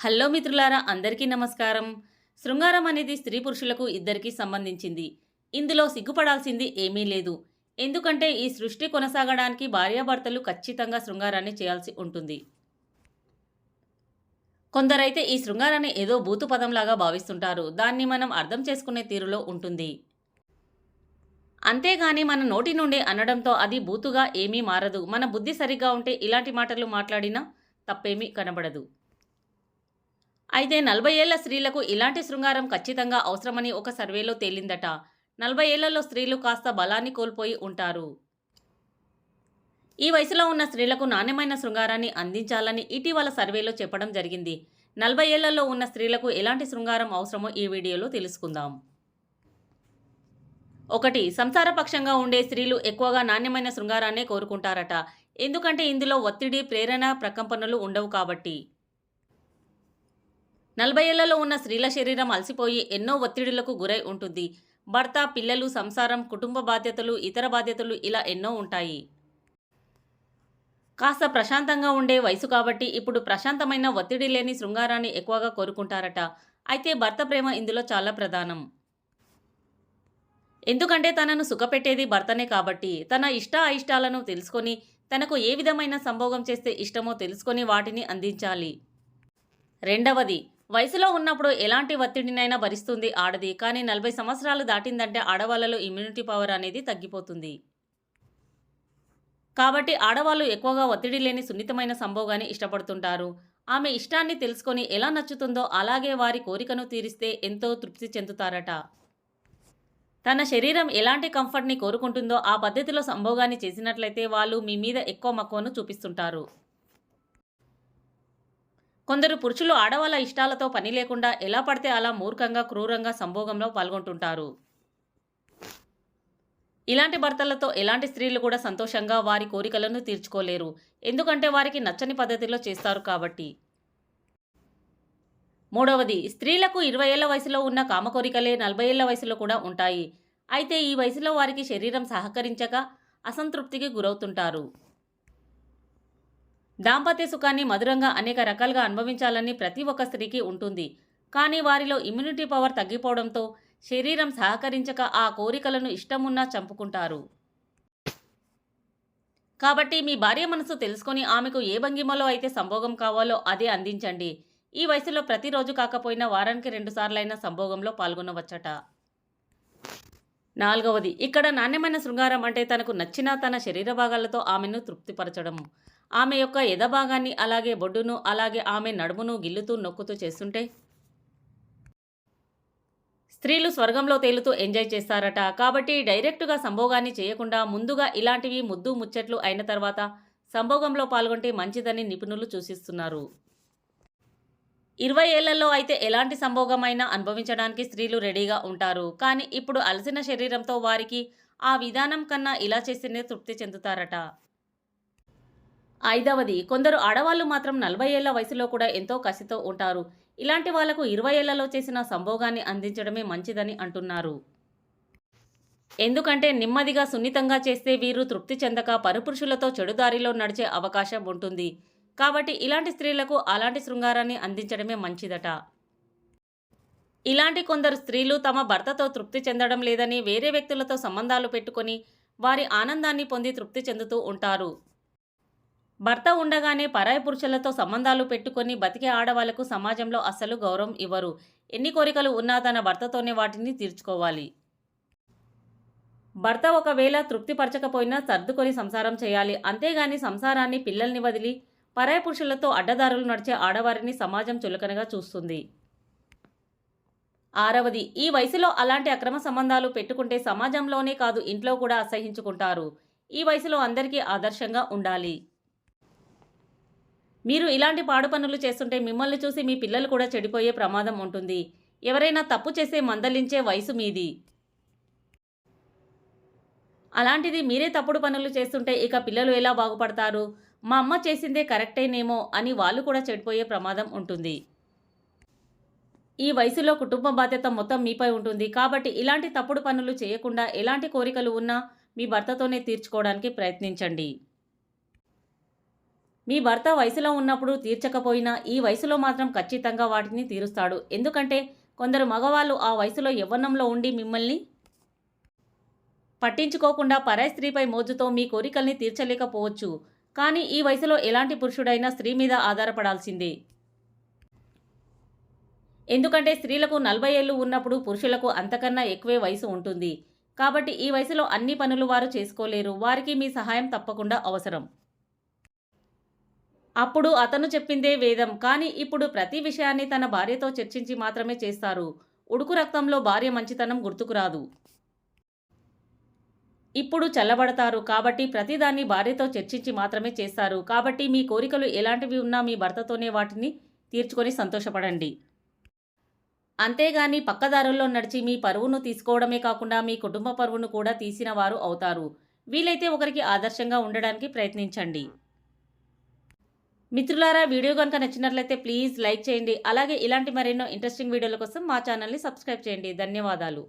Hello మిత్రులారా అందరికీ నమస్కారం. శృంగారం అనేది స్త్రీ పురుషులకు ఇద్దరికీ సంబంధించింది. ఇందులో సిగ్గుపడాల్సింది ఏమీ లేదు. ఎందుకంటే ఈ సృష్టి కొనసాగడానికి భార్యాభర్తలు ఖచ్చితంగా శృంగారాన్ని చేయాల్సి ఉంటుంది. కొందరైతే ఈ శృంగారాన్ని ఏదో భూతు పదంలాగా భావిస్తుంటారు. దాన్ని మనం అర్థం చేసుకునే తీరులో ఉంటుంది. అంతేగాని మన నోటి నుండి అనడంతో అది బూతుగా ఏమీ మారదు. మన బుద్ధి సరిగ్గా ఉంటే ఇలాంటి మాటలు మాట్లాడినా తప్పేమీ కనబడదు. అయితే నలభై ఏళ్ళ స్త్రీలకు ఇలాంటి శృంగారం ఖచ్చితంగా అవసరమని ఒక సర్వేలో తేలిందట. నలభై ఏళ్ళలో స్త్రీలు కాస్త బలాన్ని కోల్పోయి ఉంటారు. ఈ వయసులో ఉన్న స్త్రీలకు నాణ్యమైన శృంగారాన్ని అందించాలని ఇటీవల సర్వేలో చెప్పడం జరిగింది. నలభై ఏళ్ళలో ఉన్న స్త్రీలకు ఎలాంటి శృంగారం అవసరమో ఈ వీడియోలో తెలుసుకుందాం. ఒకటి సంసారపక్షంగా ఉండే స్త్రీలు ఎక్కువగా నాణ్యమైన శృంగారాన్నే కోరుకుంటారట. ఎందుకంటే ఇందులో ఒత్తిడి ప్రేరణ ప్రకంపనలు ఉండవు కాబట్టి. నలభై ఏళ్ళలో ఉన్న స్త్రీల శరీరం అలసిపోయి ఎన్నో ఒత్తిడులకు గురై ఉంటుంది. భర్త పిల్లలు సంసారం కుటుంబ బాధ్యతలు ఇతర బాధ్యతలు ఇలా ఎన్నో ఉంటాయి. కాస్త ప్రశాంతంగా ఉండే వయసు కాబట్టి ఇప్పుడు ప్రశాంతమైన ఒత్తిడి లేని శృంగారాన్ని ఎక్కువగా కోరుకుంటారట. అయితే భర్త ప్రేమ ఇందులో చాలా ప్రధానం. ఎందుకంటే తనను సుఖపెట్టేది భర్తనే కాబట్టి తన ఇష్ట అయిష్టాలను తెలుసుకొని తనకు ఏ విధమైన సంభోగం చేస్తే ఇష్టమో తెలుసుకొని వాటిని అందించాలి. రెండవది వయసులో ఉన్నప్పుడు ఎలాంటి ఒత్తిడినైనా భరిస్తుంది ఆడది కానీ నలభై సంవత్సరాలు దాటిందంటే ఆడవాళ్ళలో ఇమ్యూనిటీ పవర్ అనేది తగ్గిపోతుంది. కాబట్టి ఆడవాళ్ళు ఎక్కువగా ఒత్తిడి లేని సున్నితమైన సంభోగాన్ని ఇష్టపడుతుంటారు. ఆమె ఇష్టాన్ని తెలుసుకొని ఎలా నచ్చుతుందో అలాగే వారి కోరికను తీరిస్తే ఎంతో తృప్తి చెందుతారట. తన శరీరం ఎలాంటి కంఫర్ట్ని కోరుకుంటుందో ఆ పద్ధతిలో సంభోగాన్ని చేసినట్లయితే వాళ్ళు మీ మీద ఎక్కువ మక్కువను చూపిస్తుంటారు. కొందరు పురుషులు ఆడవాళ్ళ ఇష్టాలతో పని లేకుండా ఎలా పడితే అలా మూర్ఖంగా క్రూరంగా సంభోగంలో పాల్గొంటుంటారు. ఇలాంటి భర్తలతో ఎలాంటి స్త్రీలు కూడా సంతోషంగా వారి కోరికలను తీర్చుకోలేరు. ఎందుకంటే వారికి నచ్చని పద్ధతిలో చేస్తారు కాబట్టి. మూడవది స్త్రీలకు ఇరవై ఏళ్ళ వయసులో ఉన్న కామకోరికలే నలభై ఏళ్ళ వయసులో కూడా ఉంటాయి. అయితే ఈ వయసులో వారికి శరీరం సహకరించక అసంతృప్తికి గురవుతుంటారు. దాంపత్య సుఖాన్ని మధురంగా అనేక రకాలుగా అనుభవించాలని ప్రతి ఒక్క స్త్రీకి ఉంటుంది. కానీ వారిలో ఇమ్యూనిటీ పవర్ తగ్గిపోవడంతో శరీరం సహకరించక ఆ కోరికలను ఇష్టమున్నా చంపుకుంటారు. కాబట్టి మీ భార్య మనసు తెలుసుకొని ఆమెకు ఏ భంగిమలో అయితే సంభోగం కావాలో అదే అందించండి. ఈ వయసులో ప్రతిరోజు కాకపోయినా వారానికి రెండుసార్లైనా సంభోగంలో పాల్గొనవచ్చట. నాలుగవది ఇక్కడ నాణ్యమైన శృంగారం అంటే తనకు నచ్చిన తన శరీర భాగాలతో ఆమెను తృప్తిపరచడం ఆమె యొక్క ఎదభాగాన్ని అలాగే బొడ్డును అలాగే ఆమె నడుమును గిల్లుతూ నొక్కుతూ చేస్తుంటే? స్త్రీలు స్వర్గంలో తేలుతూ ఎంజాయ్ చేస్తారట. కాబట్టి డైరెక్టుగా సంభోగాన్ని చేయకుండా ముందుగా ఇలాంటివి ముద్దు ముచ్చట్లు అయిన తర్వాత సంభోగంలో పాల్గొంటే మంచిదని నిపుణులు సూచిస్తున్నారు. ఇరవై ఏళ్ళలో అయితే ఎలాంటి సంభోగమైనా అనుభవించడానికి స్త్రీలు రెడీగా ఉంటారు. కానీ ఇప్పుడు అలసిన శరీరంతో వారికి ఆ విధానం కన్నా ఇలా చేస్తేనే తృప్తి చెందుతారట. ఐదవది కొందరు ఆడవాళ్ళు మాత్రం నలభై ఏళ్ళ వయసులో కూడా ఎంతో కసితో ఉంటారు. ఇలాంటి వాళ్ళకు ఇరవై ఏళ్ళలో చేసిన సంభోగాన్ని అందించడమే మంచిదని అంటున్నారు. ఎందుకంటే నెమ్మదిగా సున్నితంగా చేస్తే వీరు తృప్తి చెందక పరుపురుషులతో చెడుదారిలో నడిచే అవకాశం ఉంటుంది. కాబట్టి ఇలాంటి స్త్రీలకు అలాంటి శృంగారాన్ని అందించడమే మంచిదట. ఇలాంటి కొందరు స్త్రీలు తమ భర్తతో తృప్తి చెందడం లేదని వేరే వ్యక్తులతో సంబంధాలు పెట్టుకొని వారి ఆనందాన్ని పొంది తృప్తి చెందుతూ ఉంటారు. భర్త ఉండగానే పరాయి పురుషులతో సంబంధాలు పెట్టుకొని బతికే ఆడవాళ్ళకు సమాజంలో అస్సలు గౌరవం ఇవ్వరు. ఎన్ని కోరికలు ఉన్నా తన భర్తతోనే వాటిని తీర్చుకోవాలి. భర్త ఒకవేళ తృప్తిపరచకపోయినా సర్దుకొని సంసారం చేయాలి. అంతేగాని సంసారాన్ని పిల్లల్ని వదిలి పరాయి పురుషులతో అడ్డదారులు నడిచే ఆడవారిని సమాజం చులకనగా చూస్తుంది. ఆరవది ఈ వయసులో అలాంటి అక్రమ సంబంధాలు పెట్టుకుంటే సమాజంలోనే కాదు ఇంట్లో కూడా అసహించుకుంటారు. ఈ వయసులో అందరికీ ఆదర్శంగా ఉండాలి. మీరు ఇలాంటి పాడు పనులు చేస్తుంటే మిమ్మల్ని చూసి మీ పిల్లలు కూడా చెడిపోయే ప్రమాదం ఉంటుంది. ఎవరైనా తప్పు చేసే మందలించే వయసు మీది. అలాంటిది మీరే తప్పుడు పనులు చేస్తుంటే ఇక పిల్లలు ఎలా బాగుపడతారు? మా అమ్మ చేసిందే కరెక్టేనేమో అని వాళ్ళు కూడా చెడిపోయే ప్రమాదం ఉంటుంది. ఈ వయసులో కుటుంబ బాధ్యత మొత్తం మీపై ఉంటుంది. కాబట్టి ఇలాంటి తప్పుడు పనులు చేయకుండా ఎలాంటి కోరికలు ఉన్నా మీ భర్తతోనే తీర్చుకోవడానికి ప్రయత్నించండి. మీ భర్త వయసులో ఉన్నప్పుడు తీర్చకపోయినా ఈ వయసులో మాత్రం ఖచ్చితంగా వాటిని తీరుస్తాడు. ఎందుకంటే కొందరు మగవాళ్ళు ఆ వయసులో యవ్వనంలో ఉండి మిమ్మల్ని పట్టించుకోకుండా పరాయి స్త్రీపై మోజుతో మీ కోరికల్ని తీర్చలేకపోవచ్చు. కానీ ఈ వయసులో ఎలాంటి పురుషుడైనా స్త్రీ మీద ఆధారపడాల్సిందే. ఎందుకంటే స్త్రీలకు నలభై ఏళ్ళు ఉన్నప్పుడు పురుషులకు అంతకన్నా ఎక్కువే వయసు ఉంటుంది. కాబట్టి ఈ వయసులో అన్ని పనులు వారు చేసుకోలేరు. వారికి మీ సహాయం తప్పకుండా అవసరం. అప్పుడు అతను చెప్పిందే వేదం. కానీ ఇప్పుడు ప్రతి విషయాన్ని తన భార్యతో చర్చించి మాత్రమే చేస్తారు. ఉడుకు రక్తంలో భార్య మంచితనం గుర్తుకురాదు ఇప్పుడు చల్లబడతారు. కాబట్టి ప్రతిదాన్ని భార్యతో చర్చించి మాత్రమే చేస్తారు. కాబట్టి మీ కోరికలు ఎలాంటివి ఉన్నా మీ భర్తతోనే వాటిని తీర్చుకొని సంతోషపడండి. అంతేగాని పక్కదారుల్లో నడిచి మీ పరువును తీసుకోవడమే కాకుండా మీ కుటుంబ పరువును కూడా తీసిన వారు అవుతారు. వీలైతే ఒకరికి ఆదర్శంగా ఉండడానికి ప్రయత్నించండి. మిత్రులారా వీడియో కనుక నచ్చినట్లయితే ప్లీజ్ లైక్ చేయండి. అలాగే ఇలాంటి మరెన్నో ఇంట్రెస్టింగ్ వీడియోల కోసం మా ఛానల్ని సబ్స్క్రైబ్ చేయండి. ధన్యవాదాలు.